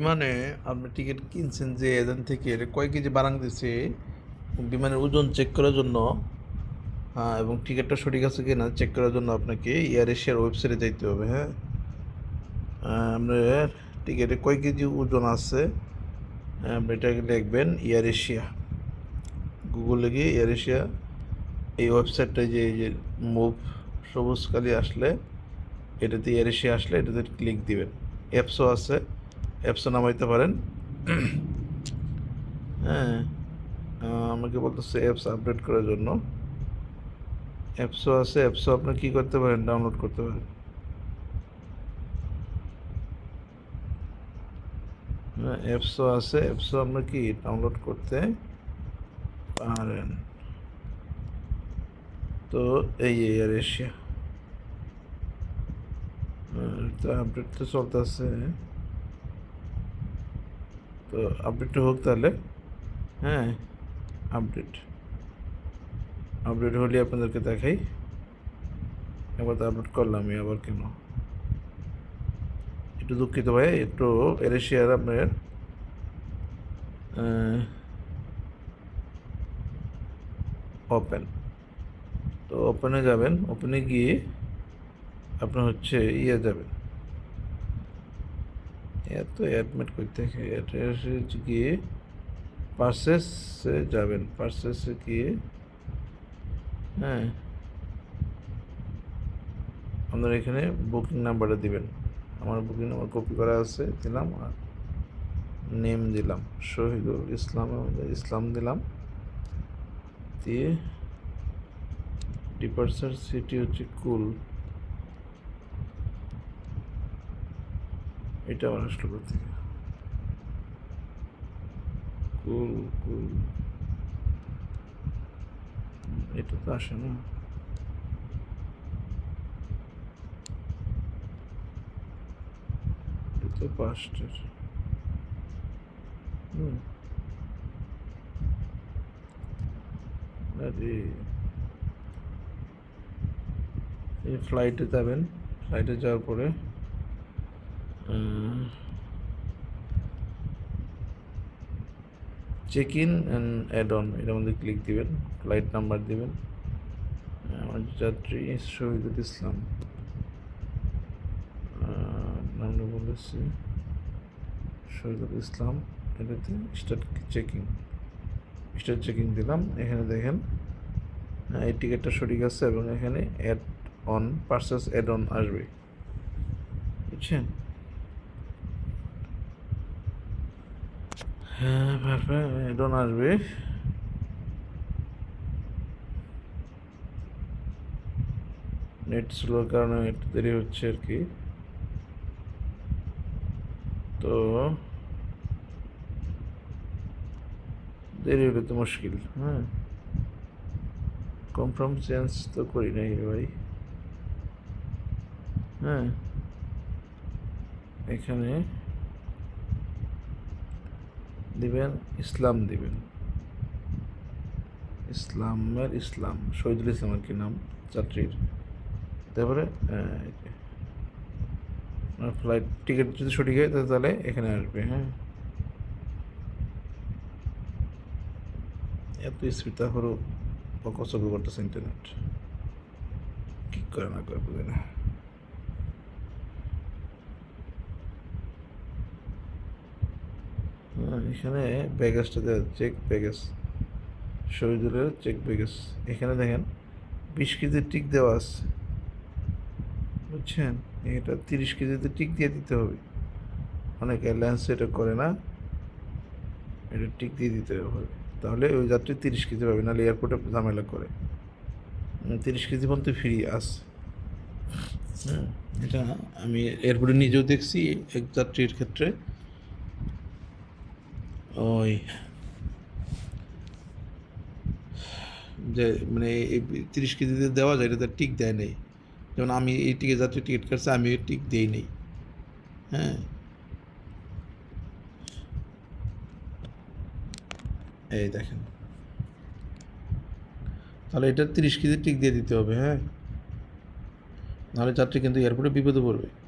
বিমানে আপনি টিকিট কিনছেন যে এজেন্ট থেকে কয় কেজি বাড়ান দিছে বিমানের ওজন চেক করার জন্য হ্যাঁ এবং টিকিটটা সঠিক আছে কি না চেক করার জন্য আপনাকে এয়ার এশিয়ার ওয়েবসাইটে যাইতে হবে হ্যাঁ। আপনার টিকিটে কয় কেজি ওজন আছে আহ, আপনি এটাকে লিখবেন এয়ার এশিয়া গুগলে গিয়ে এয়ার এশিয়া এই ওয়েবসাইটটা যে যে মুভ সবুজ কালি আসলে এটাতে এয়ার এশিয়া আসলে এটাতে ক্লিক দিবেন। অ্যাপসও আছে। অ্যাপসও নামাইতে পারেন। হ্যাঁ আমাকে বলতেছে অ্যাপস আপডেট করার জন্য। অ্যাপসও আছে অ্যাপসও আপনি কী করতে পারেন? ডাউনলোড করতে পারেন। অ্যাপসও আছে অ্যাপসও আপনি কি ডাউনলোড করতে পারেন? তো এই এয়ার এশিয়া তো আপডেট তো চলতেছে। তো আপডেটটা হোক তাহলে। হ্যাঁ আপডেট আপডেট হলে আপনাদেরকে দেখাই। এবার তো আপডেট করলামই, আবার কেন? একটু দুঃখিত ভাই, একটু এরেশিয়ার আপনার ওপেন তো ওপেনে যাবেন ওপেনে গিয়ে আপনার হচ্ছে ইয়ে যাবেন। এত অ্যাডমিট করতে অ্যাড্রেসে গিয়ে পার্সেসে যাবেন পার্সেসে গিয়ে হ্যাঁ আপনার এখানে বুকিং নাম্বারটা দিবেন। আমার বুকিং নাম্বার কপি করা আছে, দিলাম আর নেম দিলাম, শহীদুল ইসলাম ইসলাম দিলাম। দিয়ে ডিপার্চার সিটি হচ্ছে কুল। এটা আমার আসলো কুল কুল। এটা তো আসে না। তো পাঁচটার হুম। আরে। এই ফ্লাইটে যাবেন। ফ্লাইটে যাওয়ার পরে check in and add on এটার মধ্যে ক্লিক দিবেন ফ্লাইট নাম্বার দিবেন। আমার যাত্রী শহীদুল ইসলাম। নামটা বলেছি শহীদুল ইসলাম, এটাতে স্টার্ট চেকিং স্টার্ট চেকিং দিলাম, এখানে দেখেন এই টিকিটটা সঠিক আছে এবং এখানে add on purchase add on আসবে। বুঝছেন? হ্যাঁ অ্যাড আসবে। নেট স্লোর কারণে একটু দেরি হচ্ছে আর কি। তো দেরি হলে তো মুশকিল হ্যাঁ। কনফার্ম চেঞ্জ তো করি নাই ভাই। হ্যাঁ এখানে দিবেন, ইসলাম দিবেন। ইসলামের ইসলাম। শহীদুল ইসলাম আর কি নাম? যাত্রীর। তারপরে ফ্লাইট টিকিট যদি সঠিক হয় তাহলে তাহলে এখানে আসবে হ্যাঁ। এত স্পিড তারপরও পকচক করতেছে ইন্টারনেট কি করে না করে, বুঝি না হ্যাঁ, এখানে ব্যাগেজটা দেওয়া চেক ব্যাগেজ শহীদুলের চেক ব্যাগেজ এখানে দেখেন, বিশ কেজির টিক দেওয়া আছে। বুঝছেন? এটা তিরিশ কেজিতে টিক দিয়ে দিতে হবে। অনেক এয়ারলাইন্স এটা করে না, এটা টিক দিয়ে দিতে হবে। তাহলে ওই যাত্রী তিরিশ কেজি পাবে, নাহলে এয়ারপোর্টে ঝামেলা করে। তিরিশ কেজি পর্যন্ত ফ্রি আস হ্যাঁ এটা আমি এয়ারপোর্টে নিজেও দেখছি, এক যাত্রীর ক্ষেত্রে। ওই যে মানে এই তিরিশ কেজিতে দেওয়া যায়, এটা টিক দেয় নেই। যেমন আমি এই টিকে যাত্রী টিকিট কাটছে আমি টিক দিই নেই। হ্যাঁ? এই দেখেন। তাহলে এটা তিরিশ কেজি টিক দিয়ে দিতে হবে হ্যাঁ? নাহলে যাত্রী কিন্তু এয়ারপোর্টে বিপদে পড়বে।